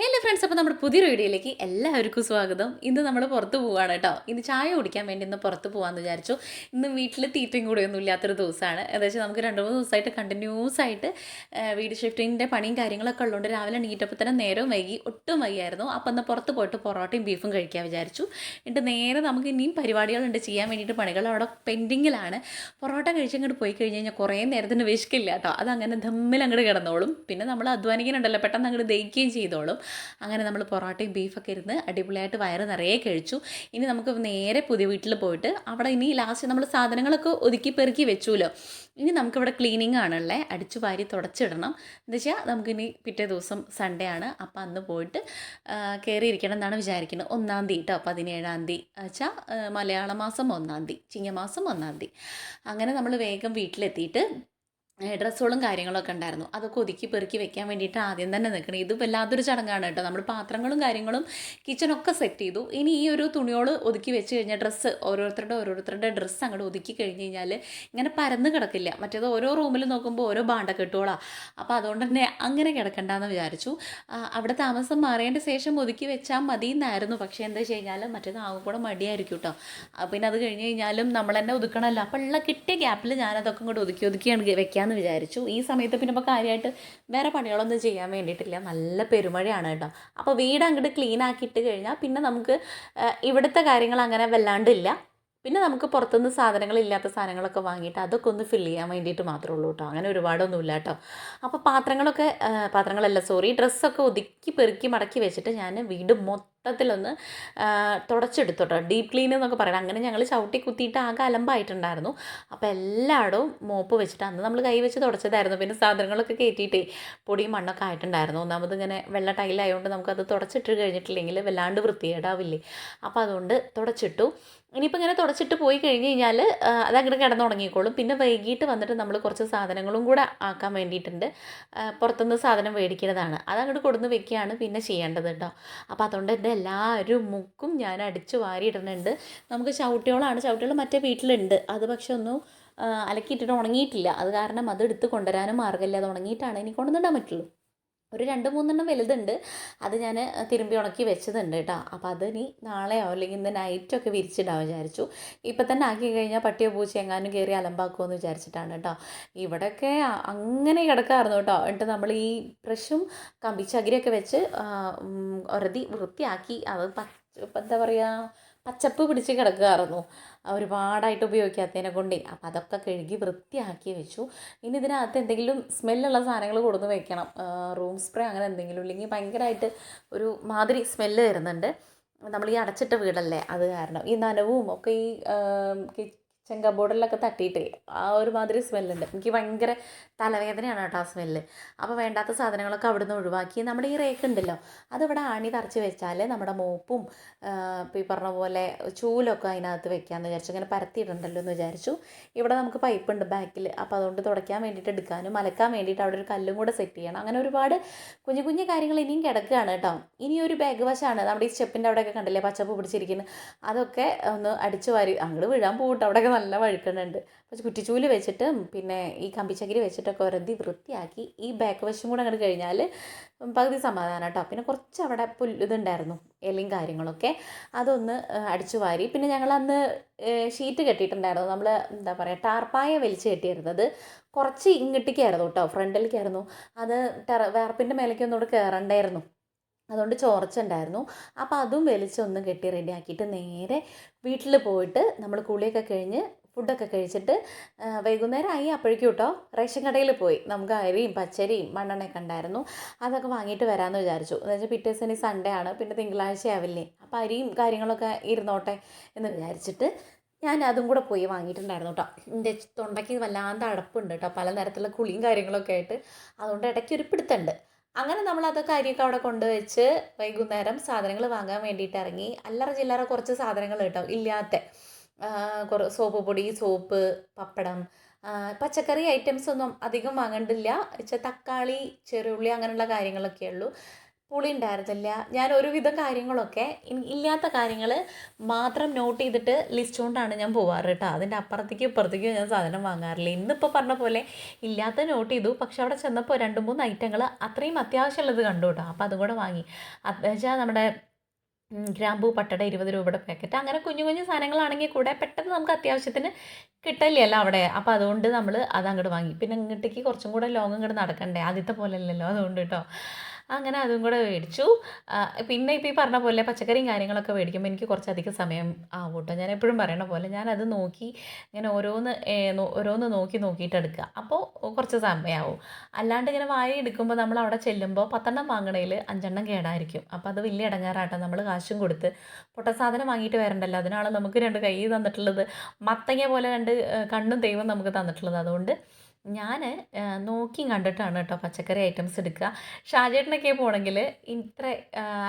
Hello friends അപ്പോൾ നമ്മുടെ പുതിയൊരു വീഡിയോയിലേക്ക് എല്ലാവർക്കും സ്വാഗതം. ഇന്ന് നമ്മൾ പുറത്ത് പോവുകയാണ് കേട്ടോ. ഇന്ന് ചായ കുടിക്കാൻ വേണ്ടി ഇന്ന് പുറത്ത് പോകാമെന്ന് വിചാരിച്ചു. ഇന്ന് വീട്ടിൽ തീറ്റയും കൂടെയൊന്നും ഇല്ലാത്തൊരു ദിവസമാണ് വെച്ചാൽ നമുക്ക് രണ്ട് മൂന്ന് ദിവസമായിട്ട് കണ്ടിന്യൂസ് ആയിട്ട് വീട് ഷിഫ്റ്റിന്റെ പണിയും കാര്യങ്ങളൊക്കെ ഉള്ളതുകൊണ്ട് രാവിലെ നീറ്റപ്പോൾ തന്നെ നേരവും വൈകി ഒട്ടും വൈകിയായിരുന്നു. അപ്പോൾ ഒന്ന് പുറത്ത് പോയിട്ട് പൊറോട്ടയും ബീഫും കഴിക്കാൻ വിചാരിച്ചു. എന്നിട്ട് നേരെ നമുക്ക് ഇനിയും പരിപാടികളുണ്ട് ചെയ്യാൻ വേണ്ടിയിട്ട് പണികൾ അവിടെ പെൻഡിങ്ങിലാണ് പൊറോട്ട കഴിച്ചങ്ങോട്ട് പോയി കഴിഞ്ഞ് കഴിഞ്ഞാൽ കുറേ നേരത്തിന് വിശക്കില്ല കേട്ടോ. അതങ്ങനെ ദമ്മിൽ അങ്ങോട്ട് കിടന്നോളും. പിന്നെ നമ്മൾ അധ്വാനിക്കുന്നുണ്ടല്ലോ പെട്ടെന്ന് അങ്ങോട്ട് ദഹിക്കുകയും ചെയ്തോളും. അങ്ങനെ നമ്മൾ പൊറോട്ടയും ബീഫൊക്കെ ഇരുന്ന് അടിപൊളിയായിട്ട് വയറ് നിറയെ കഴിച്ചു. ഇനി നമുക്ക് നേരെ പുതിയ വീട്ടിൽ പോയിട്ട് അവിടെ ഇനി ലാസ്റ്റ് നമ്മൾ സാധനങ്ങളൊക്കെ ഒതുക്കി പെറുക്കി വെച്ചുല്ലോ ഇനി നമുക്കിവിടെ ക്ലീനിങ് ആണല്ലേ അടിച്ചു വാരി തുടച്ചിടണം. എന്താ വെച്ചാൽ നമുക്കിനി പിറ്റേ ദിവസം സൺഡേ ആണ്. അപ്പോൾ അന്ന് പോയിട്ട് കയറിയിരിക്കണം എന്നാണ് വിചാരിക്കുന്നത്. ഒന്നാം തീയതി കേട്ടോ പതിനേഴാം തീയതി. വെച്ചാൽ മലയാള മാസം ഒന്നാം തീയതി ചിങ്ങമാസം ഒന്നാം തീയതി. അങ്ങനെ നമ്മൾ വേഗം വീട്ടിലെത്തിയിട്ട് ഡ്രസ്സുകളും കാര്യങ്ങളൊക്കെ ഉണ്ടായിരുന്നു. അതൊക്കെ ഒതുക്കി പെറുക്കി വെക്കാൻ വേണ്ടിയിട്ട് ആദ്യം തന്നെ നിൽക്കണം. ഇത് വല്ലാത്തൊരു ചടങ്ങാണ് കേട്ടോ. നമ്മൾ പാത്രങ്ങളും കാര്യങ്ങളും കിച്ചണൊക്കെ സെറ്റ് ചെയ്തു. ഇനി ഈ ഒരു തുണിയോട് ഒതുക്കി വെച്ച് കഴിഞ്ഞാൽ ഡ്രസ്സ് ഓരോരുത്തരുടെ ഓരോരുത്തരുടെ ഡ്രസ്സ് അങ്ങോട്ട് ഒതുക്കി കഴിഞ്ഞ് കഴിഞ്ഞാൽ ഇങ്ങനെ പരന്ന് കിടക്കില്ല. മറ്റേത് ഓരോ റൂമിൽ നോക്കുമ്പോൾ ഓരോ ബാണ്ട കെട്ടുകളാ അപ്പോൾ അതുകൊണ്ട് തന്നെ അങ്ങനെ കിടക്കണ്ടെന്ന് വിചാരിച്ചു. അവിടെ താമസം മാറിയതിന്റെ ശേഷം ഒതുക്കി വെച്ചാൽ മതി എന്നായിരുന്നു പക്ഷേ എന്താ വെച്ച് കഴിഞ്ഞാൽ മറ്റേത് ആകെ കൂടെ മടിയായിരിക്കും കേട്ടോ. പിന്നെ അത് കഴിഞ്ഞ് കഴിഞ്ഞാലും നമ്മൾ തന്നെ ഒതുക്കണമല്ലോ അപ്പോൾ ഉള്ള കിട്ടിയ ഗ്യാപ്പിൽ ഞാനതൊക്കെ ഇങ്ങോട്ട് ഒതുക്കി ഒതുക്കിയാണ് വെക്കാമെന്ന് വിചാരിച്ചു. ഈ സമയത്ത് പിന്നെ ഇപ്പോൾ കാര്യമായിട്ട് വേറെ പണികളൊന്നും ചെയ്യാൻ വേണ്ടിയിട്ടില്ല. നല്ല പെരുമഴയാണ് കേട്ടോ. അപ്പോൾ വീട് അങ്ങോട്ട് ക്ലീൻ ആക്കിയിട്ട് കഴിഞ്ഞാൽ പിന്നെ നമുക്ക് ഇവിടുത്തെ കാര്യങ്ങൾ അങ്ങനെ വല്ലാണ്ടില്ല. പിന്നെ നമുക്ക് പുറത്തുനിന്ന് സാധനങ്ങൾ ഇല്ലാത്ത സാധനങ്ങളൊക്കെ വാങ്ങിയിട്ട് അതൊക്കെ ഒന്ന് ഫില്ല് ചെയ്യാൻ വേണ്ടിയിട്ട് മാത്രമേ ഉള്ളൂ കേട്ടോ. അങ്ങനെ ഒരുപാടൊന്നുമില്ല കേട്ടോ. അപ്പോൾ പാത്രങ്ങളൊക്കെ പാത്രങ്ങളല്ല സോറി ഡ്രസ്സൊക്കെ ഒതുക്കി പെറുക്കി മടക്കി വെച്ചിട്ട് ഞാൻ വീട് മൊത്തത്തിലൊന്ന് തുടച്ചെടുത്തോട്ടോ ഡീപ് ക്ലീൻ എന്നൊക്കെ പറയണം. അങ്ങനെ ഞങ്ങൾ ചവിട്ടി കുത്തിയിട്ട് ആകെ അലമ്പായിട്ടുണ്ടായിരുന്നു. അപ്പോൾ എല്ലായിടവും മോപ്പ് വെച്ചിട്ട് അന്ന് നമ്മൾ കൈ വെച്ച് തുടച്ചതായിരുന്നു. പിന്നെ സാധനങ്ങളൊക്കെ കയറ്റിയിട്ട് പൊടിയും മണ്ണൊക്കെ ആയിട്ടുണ്ടായിരുന്നു. ഒന്നാമത് ഇങ്ങനെ വെള്ള ടൈലായതുകൊണ്ട് നമുക്കത് തുടച്ചിട്ട് കഴിഞ്ഞിട്ടില്ലെങ്കിൽ വല്ലാണ്ട് വൃത്തികേടാവില്ലേ. അപ്പോൾ അതുകൊണ്ട് തുടച്ചിട്ടു. ഇനിയിപ്പോൾ ഇങ്ങനെ തുടച്ചിട്ട് പോയി കഴിഞ്ഞ് കഴിഞ്ഞാൽ അത് കിടന്നു തുടങ്ങിക്കോളും പിന്നെ വൈകിട്ട് വന്നിട്ട് നമ്മൾ കുറച്ച് സാധനങ്ങളും കൂടെ ആക്കാൻ വേണ്ടിയിട്ടുണ്ട്. പുറത്തുനിന്ന് സാധനം മേടിക്കുന്നതാണ് അത് അങ്ങോട്ട് കൊടുന്ന് വെക്കുകയാണ് പിന്നെ ചെയ്യേണ്ടത് കേട്ടോ അപ്പോൾ അതുകൊണ്ട് എന്റെ എല്ലാവരും മുക്കും ഞാൻ അടിച്ചു വാരിയിടുന്നുണ്ട് നമുക്ക് ചവിട്ടിയോളാണ്. ചവിട്ടിയോൾ മറ്റേ വീട്ടിലുണ്ട്. അത് പക്ഷെ ഒന്നും അലക്കിയിട്ടിട്ട് ഉണങ്ങിയിട്ടില്ല. അത് കാരണം അത് എടുത്ത് കൊണ്ടുവരാനും മാർഗമില്ല. അത് ഉണങ്ങിയിട്ടാണ് ഇനി കൊണ്ടുവന്നിടാൻ പറ്റുള്ളൂ. ഒരു രണ്ട് മൂന്നെണ്ണം വലുതുണ്ട്. അത് ഞാൻ തിരുമ്പി ഉണക്കി വെച്ചതുണ്ട് കേട്ടോ. അപ്പോൾ അത് ഇനി നാളെയോ അല്ലെങ്കിൽ ഇന്ന് നൈറ്റൊക്കെ വിരിച്ചിടാൻ വിചാരിച്ചു. ഇപ്പം തന്നെ ആക്കി കഴിഞ്ഞാൽ പട്ടിയോ പൂച്ച എങ്ങാനും കയറി അലമ്പാക്കുമെന്ന് വിചാരിച്ചിട്ടാണ് കേട്ടോ. ഇവിടെയൊക്കെ അങ്ങനെ കിടക്കാറുണ്ട് കേട്ടോ. എന്നിട്ട് നമ്മൾ ഈ ബ്രഷും കമ്പിച്ചകിരിയൊക്കെ വെച്ച് ഉരതി വൃത്തിയാക്കി. അത് പച്ച എന്താ പറയുക പച്ചപ്പ് പിടിച്ച് കിടക്കുകയായിരുന്നു. ഒരുപാടായിട്ട് ഉപയോഗിക്കാത്തതിനെ കൊണ്ട്. അപ്പം അതൊക്കെ കഴുകി വൃത്തിയാക്കി വെച്ചു. ഇനി ഇതിനകത്ത് എന്തെങ്കിലും സ്മെല്ലുള്ള സാധനങ്ങൾ കൊടുന്ന് വെക്കണം. റൂം സ്പ്രേ അങ്ങനെ എന്തെങ്കിലും ഇല്ലെങ്കിൽ ഭയങ്കരമായിട്ട് ഒരു മാതിരി സ്മെല്ല് വരുന്നുണ്ട്. നമ്മൾ ഈ അടച്ചിട്ട വീടല്ലേ? അത് കാരണം. ഈ നനവും ഒക്കെ ഈ കിച്ചൻ കബോർഡിലൊക്കെ തട്ടിയിട്ടേ ആ ഒരു മാതിരി സ്മെല്ലുണ്ട്. എനിക്ക് ഭയങ്കര തലവേദനയാണ് കേട്ടോ സ്മെല്ല്. അപ്പോൾ വേണ്ടാത്ത സാധനങ്ങളൊക്കെ അവിടുന്ന് ഒഴിവാക്കി നമ്മുടെ ഈ റേക്ക് ഉണ്ടല്ലോ അതിവിടെ ആണി തറച്ച് വെച്ചാൽ നമ്മുടെ മോപ്പും ഈ പറഞ്ഞ പോലെ ചൂലൊക്കെ അതിനകത്ത് വെക്കാമെന്ന് വിചാരിച്ചു. ഇങ്ങനെ പരത്തിയിട്ടുണ്ടല്ലോ എന്ന് വിചാരിച്ചു. ഇവിടെ നമുക്ക് പൈപ്പ് ഉണ്ട് ബാക്കിൽ. അപ്പോൾ അതുകൊണ്ട് തുടയ്ക്കാൻ വേണ്ടിയിട്ട് എടുക്കാനും അലക്കാൻ വേണ്ടിയിട്ട് അവിടെ ഒരു കല്ലും കൂടെ സെറ്റ് ചെയ്യണം. അങ്ങനെ ഒരുപാട് കുഞ്ഞു കുഞ്ഞു കാര്യങ്ങൾ ഇനിയും കിടക്കുകയാണ് കേട്ടോ. ഇനി ഒരു ബാഗ് വശമാണ് നമ്മുടെ ഈ സ്റ്റെപ്പിന്റെ അവിടെയൊക്കെ കണ്ടില്ലേ പച്ചപ്പ് പിടിച്ചിരിക്കുന്നത് അതൊക്കെ ഒന്ന് അടിച്ചു വാരി അങ്ങോട്ട് വീഴാൻ പോകട്ടെ അവിടെയൊക്കെ നല്ല വഴുക്കുന്നുണ്ട് പക്ഷെ കുറ്റിച്ചൂൽ വെച്ചിട്ട് പിന്നെ ഈ കമ്പിച്ചകിരി വെച്ചിട്ടൊക്കെ ഒരതി വൃത്തിയാക്കി ഈ ബാക്ക് വശം കൂടെ അങ്ങോട്ട് കഴിഞ്ഞാൽ പകുതി സമാധാനം കേട്ടോ പിന്നെ കുറച്ച് അവിടെ പുല്ല് ഇതുണ്ടായിരുന്നു ഇലയും കാര്യങ്ങളൊക്കെ. അതൊന്ന് അടിച്ചു വാരി. പിന്നെ ഞങ്ങൾ അന്ന് ഷീറ്റ് കെട്ടിയിട്ടുണ്ടായിരുന്നു. നമ്മൾ എന്താ പറയുക ടാർപ്പായ വലിച്ച് കെട്ടിയിരുന്നത്. കുറച്ച് ഇങ്ങോട്ടേക്കായിരുന്നു കേട്ടോ ഫ്രണ്ടിലേക്കായിരുന്നു. അത് ടെറ വേർപ്പിന്റെ മേലേക്ക് ഒന്നുകൂടെ കയറണ്ടായിരുന്നു അതുകൊണ്ട് ചോർച്ചുണ്ടായിരുന്നു. അപ്പോൾ അതും വലിച്ചൊന്നും കെട്ടി റെഡിയാക്കിയിട്ട് നേരെ വീട്ടിൽ പോയിട്ട് നമ്മൾ കുളിയൊക്കെ കഴിഞ്ഞ് ഫുഡൊക്കെ കഴിച്ചിട്ട് വൈകുന്നേരം ആയി അപ്പോഴേക്കും കേട്ടോ റേഷൻ കടയിൽ പോയി. നമുക്ക് അരിയും പച്ചരിയും മണ്ണെണ്ണയൊക്കെ ഉണ്ടായിരുന്നു. അതൊക്കെ വാങ്ങിയിട്ട് വരാമെന്ന് വിചാരിച്ചു. എന്ന് വെച്ചാൽ പിറ്റേ ദിവസം സൺഡേ ആണ്. പിന്നെ തിങ്കളാഴ്ച ആവില്ലേ. അപ്പോൾ അരിയും കാര്യങ്ങളൊക്കെ ഇരുന്നോട്ടെ എന്ന് വിചാരിച്ചിട്ട് ഞാൻ അതും കൂടെ പോയി വാങ്ങിയിട്ടുണ്ടായിരുന്നു കേട്ടോ എന്റെ തൊണ്ടയ്ക്ക് വല്ലാണ്ട് അടപ്പുണ്ട് കേട്ടോ പല തരത്തിലുള്ള കുളിയും കാര്യങ്ങളൊക്കെ ആയിട്ട്. അതുകൊണ്ട് ഇടയ്ക്ക് ഒരു പിടുത്തുണ്ട്. അങ്ങനെ നമ്മൾ അതൊക്കെ അരിയൊക്കെ അവിടെ കൊണ്ടുവച്ച് വൈകുന്നേരം സാധനങ്ങൾ വാങ്ങാൻ വേണ്ടിയിട്ട് ഇറങ്ങി. അല്ലറ ചില്ലറ കുറച്ച് സാധനങ്ങൾ കേട്ടോ ഇല്ലാത്ത. കുറ സോപ്പ് പൊടി സോപ്പ് പപ്പടം പച്ചക്കറി ഐറ്റംസ് ഒന്നും അധികം വാങ്ങണ്ടില്ല. വെച്ചാൽ തക്കാളി ചെറുള്ളി അങ്ങനെയുള്ള കാര്യങ്ങളൊക്കെ ഉള്ളൂ. പുളി ഉണ്ടായിരുന്നില്ല. ഞാൻ ഒരുവിധം കാര്യങ്ങളൊക്കെ ഇല്ലാത്ത കാര്യങ്ങൾ മാത്രം നോട്ട് ചെയ്തിട്ട് ലിസ്റ്റ് കൊണ്ടാണ് ഞാൻ പോവാറ് കേട്ടോ. അതിന്റെ അപ്പുറത്തേക്കും ഇപ്പുറത്തേക്കും ഞാൻ സാധനം വാങ്ങാറില്ല. ഇന്നിപ്പോൾ പറഞ്ഞ പോലെ ഇല്ലാത്ത നോട്ട് ചെയ്തു. പക്ഷെ അവിടെ ചെന്നപ്പോൾ രണ്ട് മൂന്ന് ഐറ്റങ്ങൾ അത്രയും അത്യാവശ്യമുള്ളത് കണ്ടു കേട്ടോ. അപ്പോൾ അതും കൂടെ വാങ്ങി. വെച്ചാൽ നമ്മുടെ ഗ്രാമ്പൂ പട്ടട ഇരുപത് രൂപയുടെ പാക്കറ്റ് അങ്ങനെ കുഞ്ഞു കുഞ്ഞു സാധനങ്ങളാണെങ്കിൽ കൂടെ പെട്ടെന്ന് നമുക്ക് അത്യാവശ്യത്തിന് കിട്ടില്ലല്ലോ അവിടെ. അപ്പോൾ അതുകൊണ്ട് നമ്മൾ അത് അങ്ങോട്ട് വാങ്ങി. പിന്നെ ഇങ്ങോട്ടേക്ക് കുറച്ചും കൂടെ ലോങ് ഇങ്ങോട്ട് നടക്കണ്ടേ? ആദ്യത്തെ പോലെ അല്ലല്ലോ അതുകൊണ്ട് കേട്ടോ അങ്ങനെ അതും കൂടെ മേടിച്ചു. പിന്നെ ഇപ്പോൾ ഈ പറഞ്ഞ പോലെ പച്ചക്കറിയും കാര്യങ്ങളൊക്കെ മേടിക്കുമ്പോൾ എനിക്ക് കുറച്ചധികം സമയം ആവും കേട്ടോ ഞാൻ എപ്പോഴും പറയണ പോലെ ഞാനത് നോക്കി ഇങ്ങനെ ഓരോന്ന് ഓരോന്ന് നോക്കി നോക്കിയിട്ട് എടുക്കുക. അപ്പോൾ കുറച്ച് സമയമാവും അല്ലാണ്ട് ഇങ്ങനെ വായ എടുക്കുമ്പോൾ നമ്മൾ അവിടെ ചെല്ലുമ്പോൾ പത്തെണ്ണം വാങ്ങണേൽ അഞ്ചെണ്ണം കേടായിരിക്കും. അപ്പോൾ അത് വലിയ ഇടങ്ങാറാട്ടോ. നമ്മൾ കാശും കൊടുത്ത് പൊട്ട സാധനം വാങ്ങിയിട്ട് വരണ്ടല്ലോ. അതിനാണ് നമുക്ക് രണ്ട് കൈ തന്നിട്ടുള്ളത് മത്തങ്ങ പോലെ രണ്ട് കണ്ണും ദൈവം നമുക്ക് തന്നിട്ടുള്ളത്. അതുകൊണ്ട് ഞാൻ നോക്കി കണ്ടിട്ടാണ് കേട്ടോ പച്ചക്കറി ഐറ്റംസ് എടുക്കുക ഷാജേട്ടനൊക്കെ പോകണമെങ്കിൽ ഇത്ര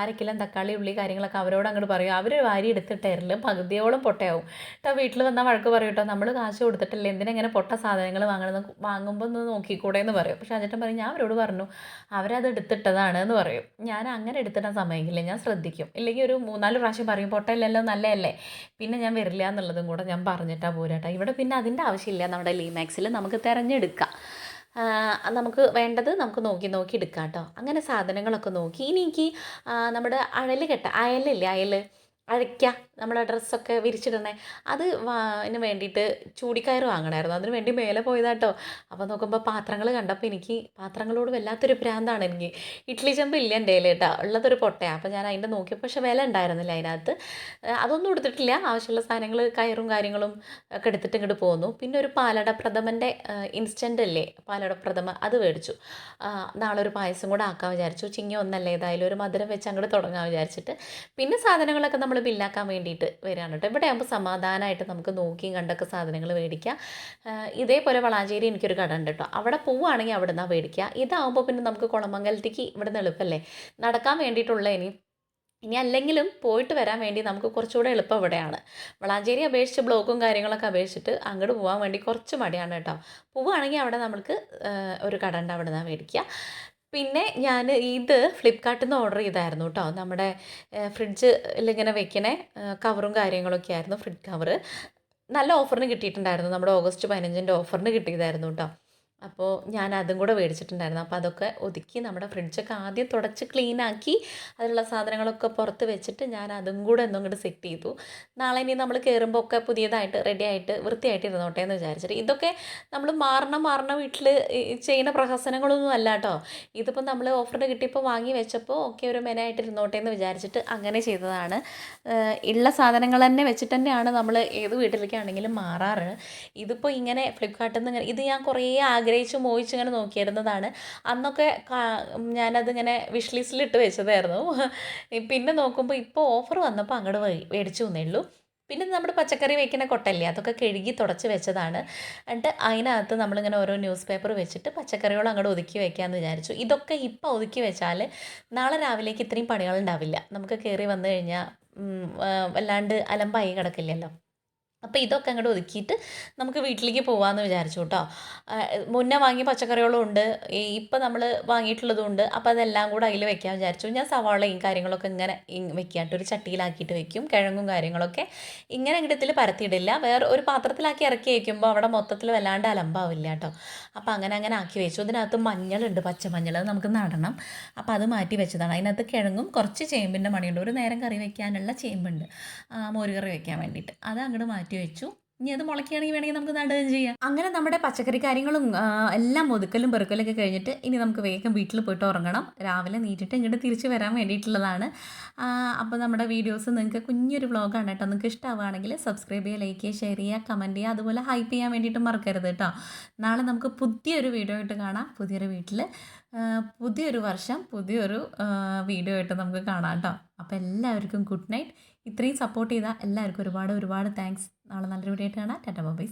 അരക്കിലും അര കിലോ തക്കാളി ഉള്ളി കാര്യങ്ങളൊക്കെ അവരോട് അങ്ങോട്ട് പറയും. അവർ വാരി എടുത്തിട്ടായിരുന്നു പകുതിയോളം പൊട്ടയാവും. കേട്ടോ വീട്ടിൽ വന്നാൽ വഴക്ക് പറയും കേട്ടോ നമ്മൾ കാശ് കൊടുത്തിട്ടല്ലേ എന്തിനാ ഇങ്ങനെ പൊട്ട സാധനങ്ങൾ വാങ്ങണം വാങ്ങുമ്പോൾ ഒന്ന് നോക്കിക്കൂടെ എന്ന് പറയും. പക്ഷേ ഷാജേട്ടൻ പറയും ഞാൻ അവരോട് പറഞ്ഞു അവരത് എടുത്തിട്ടതാണ് എന്ന് പറയും. ഞാൻ അങ്ങനെ എടുത്തിടാൻ സമയമില്ല ഞാൻ ശ്രദ്ധിക്കും. ഇല്ലെങ്കിൽ ഒരു മൂന്നാൽ പ്രാവശ്യം പറയും പൊട്ടയില്ലല്ലോ നല്ലതല്ലേ പിന്നെ ഞാൻ വരില്ല എന്നുള്ളതും കൂടെ ഞാൻ പറഞ്ഞിട്ടാണ് പോരാട്ടോ ഇവിടെ പിന്നെ അതിന്റെ ആവശ്യമില്ല നമ്മുടെ ലീമാക്സിൽ നമുക്ക് തിരഞ്ഞെടുക്കാം. ആ, നമുക്ക് വേണ്ടത് നമുക്ക് നോക്കി നോക്കി എടുക്കാം കേട്ടോ. അങ്ങനെ സാധനങ്ങളൊക്കെ നോക്കി. ഇനി എനിക്ക് നമ്മുടെ അഴൽ കെട്ട. അയലില്ലേ അയൽ അഴയ്ക്ക. നമ്മുടെ ഡ്രസ്സൊക്കെ വിരിച്ചിടണേ അത് അതിന് വേണ്ടിയിട്ട് ചൂടിക്കയർ വാങ്ങണമായിരുന്നു അതിന് വേണ്ടി മേലെ പോയതാട്ടോ. അപ്പോൾ നോക്കുമ്പോൾ പാത്രങ്ങൾ കണ്ടപ്പോൾ എനിക്ക് പാത്രങ്ങളോട് വല്ലാത്തൊരു ഭ്രാന്താണ് എനിക്ക്. ഇഡ്ഡലി ചെമ്പ് ഇല്ല എന്റെ കയ്യിൽ കേട്ടോ. ഉള്ളതൊരു പൊട്ടയാണ് അപ്പോൾ ഞാൻ അതിന്റെ നോക്കിയപ്പോൾ പക്ഷേ വില ഉണ്ടായിരുന്നില്ല അതിനകത്ത്. അതൊന്നും എടുത്തിട്ടില്ല. ആവശ്യമുള്ള സാധനങ്ങൾ കയറും കാര്യങ്ങളും ഒക്കെ എടുത്തിട്ട് ഇങ്ങോട്ട് പോന്നു. പിന്നെ ഒരു പാലട പ്രഥമന്റെ ഇൻസ്റ്റന്റ് അല്ലേ? പാലട പ്രഥമ അത് മേടിച്ചു. നാളെ ഒരു പായസം കൂടെ ആക്കാൻ വിചാരിച്ചു. ചിങ്ങ ഒന്നല്ലേ ഏതായാലും ഒരു മധുരം വെച്ച് അങ്ങോട്ട് തുടങ്ങാൻ വിചാരിച്ചിട്ട്. പിന്നെ സാധനങ്ങളൊക്കെ നമ്മൾ ബില്ലാക്കാൻ വേണ്ടിയിട്ട് വരികയാണ് കേട്ടോ. ഇവിടെ ആകുമ്പോൾ സമാധാനമായിട്ട് നമുക്ക് നോക്കിയും കണ്ടൊക്കെ സാധനങ്ങൾ മേടിക്കാം. ഇതേപോലെ വളാഞ്ചേരി എനിക്കൊരു കട ഉണ്ട് കേട്ടോ. അവിടെ പോവുകയാണെങ്കിൽ അവിടെ നിന്നാണ് മേടിക്കുക. ഇതാകുമ്പോൾ പിന്നെ നമുക്ക് കുളമംഗലത്തേക്ക് ഇവിടെ നിന്ന് എളുപ്പമല്ലേ നടക്കാൻ വേണ്ടിയിട്ടുള്ള ഇനി ഇനി അല്ലെങ്കിലും പോയിട്ട് വരാൻ വേണ്ടി നമുക്ക് കുറച്ചുകൂടെ എളുപ്പം ഇവിടെയാണ്. വളാഞ്ചേരി അപേക്ഷിച്ച് ബ്ലോക്കും കാര്യങ്ങളൊക്കെ അപേക്ഷിച്ചിട്ട് അങ്ങോട്ട് പോകാൻ വേണ്ടി കുറച്ച് മടിയാണ് കേട്ടോ. പോവുകയാണെങ്കിൽ അവിടെ നമുക്ക് ഒരു കട ഉണ്ട് അവിടെ നിന്നാണ് മേടിക്കുക. പിന്നെ ഞാൻ ഇത് ഫ്ലിപ്പ്കാർട്ടിൽ നിന്ന് ഓർഡർ ചെയ്തായിരുന്നു കേട്ടോ നമ്മുടെ ഫ്രിഡ്ജിൽ ഇങ്ങനെ വെക്കണേ കവറും കാര്യങ്ങളൊക്കെ ആയിരുന്നു ഫ്രിഡ്ജ് കവറ് നല്ല ഓഫറിന് കിട്ടിയിട്ടുണ്ടായിരുന്നു. നമ്മുടെ ഓഗസ്റ്റ് പതിനഞ്ചിന്റെ ഓഫറിന് കിട്ടിയതായിരുന്നു കേട്ടോ അപ്പോൾ ഞാൻ അതും കൂടെ മേടിച്ചിട്ടുണ്ടായിരുന്നു. അപ്പോൾ അതൊക്കെ ഒതുക്കി നമ്മുടെ ഫ്രിഡ്ജൊക്കെ ആദ്യം തുടച്ച് ക്ലീൻ ആക്കി അതിലുള്ള സാധനങ്ങളൊക്കെ പുറത്ത് വെച്ചിട്ട് ഞാൻ അതും കൂടെ ഒന്നും കൂടെ സെറ്റ് ചെയ്തു. നാളെ ഇനി നമ്മൾ കയറുമ്പോൾ ഒക്കെ പുതിയതായിട്ട് റെഡി ആയിട്ട് വൃത്തിയായിട്ട് ഇരുന്നോട്ടെ എന്ന് വിചാരിച്ചിട്ട്. ഇതൊക്കെ നമ്മൾ മാറണം മാറണം വീട്ടിൽ ചെയ്യുന്ന പ്രഹസനങ്ങളൊന്നും അല്ല കേട്ടോ ഇതിപ്പോൾ നമ്മൾ ഓഫറിന് കിട്ടിയപ്പോൾ വാങ്ങി വെച്ചപ്പോൾ ഒക്കെ ഒരു മെനായിട്ട് ഇരുന്നോട്ടെ എന്ന് വിചാരിച്ചിട്ട് അങ്ങനെ ചെയ്തതാണ്. ഉള്ള സാധനങ്ങൾ തന്നെ വെച്ചിട്ട് തന്നെയാണ് നമ്മൾ ഏത് വീട്ടിലേക്കാണെങ്കിലും മാറാറ്. ഇതിപ്പോൾ ഇങ്ങനെ ഫ്ലിപ്കാർട്ടിൽ നിന്ന് ഇത് ഞാൻ കുറേ ആഗ്രഹിച്ച് മോഹിച്ച് ഇങ്ങനെ നോക്കിയിരുന്നതാണ്. അന്നൊക്കെ ഞാനതിങ്ങനെ വിഷ് ലിസ്റ്റിലിട്ട് വെച്ചതായിരുന്നു. പിന്നെ നോക്കുമ്പോൾ ഇപ്പോൾ ഓഫർ വന്നപ്പോൾ അങ്ങോട്ട് മേടിച്ചു തന്നേ ഉള്ളൂ പിന്നെ നമ്മുടെ പച്ചക്കറി വെക്കുന്ന കൊട്ടല്ലേ അതൊക്കെ കഴുകി തുടച്ച് വെച്ചതാണ്. എന്നിട്ട് അതിനകത്ത് നമ്മളിങ്ങനെ ഓരോ ന്യൂസ് പേപ്പർ വെച്ചിട്ട് പച്ചക്കറികൾ അങ്ങോട്ട് ഒതുക്കി വെക്കാമെന്ന് വിചാരിച്ചു. ഇതൊക്കെ ഇപ്പോൾ ഒതുക്കി വെച്ചാൽ നാളെ രാവിലേക്ക് ഇത്രയും പണികളുണ്ടാവില്ല നമുക്ക് കയറി വന്നു കഴിഞ്ഞാൽ വല്ലാണ്ട് അലമ്പായി കിടക്കില്ലല്ലോ. അപ്പോൾ ഇതൊക്കെ അങ്ങോട്ട് ഒതുക്കിയിട്ട് നമുക്ക് വീട്ടിലേക്ക് പോകാമെന്ന് വിചാരിച്ചു കേട്ടോ മുന്നേ വാങ്ങിയ പച്ചക്കറികളും ഉണ്ട്. ഇപ്പം നമ്മൾ വാങ്ങിയിട്ടുള്ളതും ഉണ്ട്. അപ്പോൾ അതെല്ലാം കൂടെ അതിൽ വെക്കാൻ വിചാരിച്ചു. ഞാൻ സവാളയും കാര്യങ്ങളൊക്കെ ഇങ്ങനെ ഇങ് വെക്കാണ്ട് ഒരു ചട്ടിയിലാക്കിയിട്ട് വെക്കും. കിഴങ്ങും കാര്യങ്ങളൊക്കെ ഇങ്ങനെ അങ്ങോട്ട് ഇതിൽ പരത്തിയിടില്ല. വേറെ ഒരു പാത്രത്തിലാക്കി ഇറക്കി വയ്ക്കുമ്പോൾ അവിടെ മൊത്തത്തിൽ വല്ലാണ്ട് അലമ്പാവില്ല കേട്ടോ അപ്പോൾ അങ്ങനെ അങ്ങനെ ആക്കി വെച്ചു. അതിനകത്ത് മഞ്ഞളുണ്ട് പച്ചമഞ്ഞൾ നമുക്ക് നടണം. അപ്പോൾ അത് മാറ്റി വെച്ചതാണ്. അതിനകത്ത് കിഴങ്ങും കുറച്ച് ചേമ്പിന്റെ മണിയുണ്ട്. ഒരു നേരം കറി വെക്കാനുള്ള ചേമ്പുണ്ട്. മോരുകറി മോര് കറി വെക്കാൻ വേണ്ടിയിട്ട്. അത് അങ്ങോട്ട് മാറ്റി വെച്ചു. ഇനി അത് മുളയ്ക്കുകയാണെങ്കിൽ വേണമെങ്കിൽ നമുക്ക് നടുകയും ചെയ്യാം. അങ്ങനെ നമ്മുടെ പച്ചക്കറി കാര്യങ്ങളും എല്ലാം ഒതുക്കലും പെറുക്കലൊക്കെ കഴിഞ്ഞിട്ട് ഇനി നമുക്ക് വേഗം വീട്ടിൽ പോയിട്ട് ഉറങ്ങണം. രാവിലെ നീറ്റിട്ട് ഇങ്ങോട്ട് തിരിച്ച് വരാൻ വേണ്ടിയിട്ടുള്ളതാണ്. അപ്പോൾ നമ്മുടെ വീഡിയോസ് നിങ്ങൾക്ക് കുഞ്ഞൊരു വ്ളോഗാണ് കേട്ടോ. നിങ്ങൾക്ക് ഇഷ്ടമാവുകയാണെങ്കിൽ സബ്സ്ക്രൈബ് ചെയ്യുക ലൈക്ക് ചെയ്യുക ഷെയർ ചെയ്യുക കമന്റ് ചെയ്യുക അതുപോലെ ഹൈപ്പ് ചെയ്യാൻ വേണ്ടിയിട്ട് മറക്കരുത് കേട്ടോ. നാളെ നമുക്ക് പുതിയൊരു വീഡിയോ ആയിട്ട് കാണാം. പുതിയൊരു വീട്ടിൽ പുതിയൊരു വർഷം പുതിയൊരു വീഡിയോ ആയിട്ട് നമുക്ക് കാണാം കേട്ടോ. അപ്പോൾ എല്ലാവർക്കും ഗുഡ് നൈറ്റ് ഇത്രയും സപ്പോർട്ട് ചെയ്ത എല്ലാവർക്കും ഒരുപാട് ഒരുപാട് താങ്ക്സ് നാളെ നല്ലൊരു വീഡിയോ ആയിട്ട് കാണാം. ടാറ്റ ബൈസ്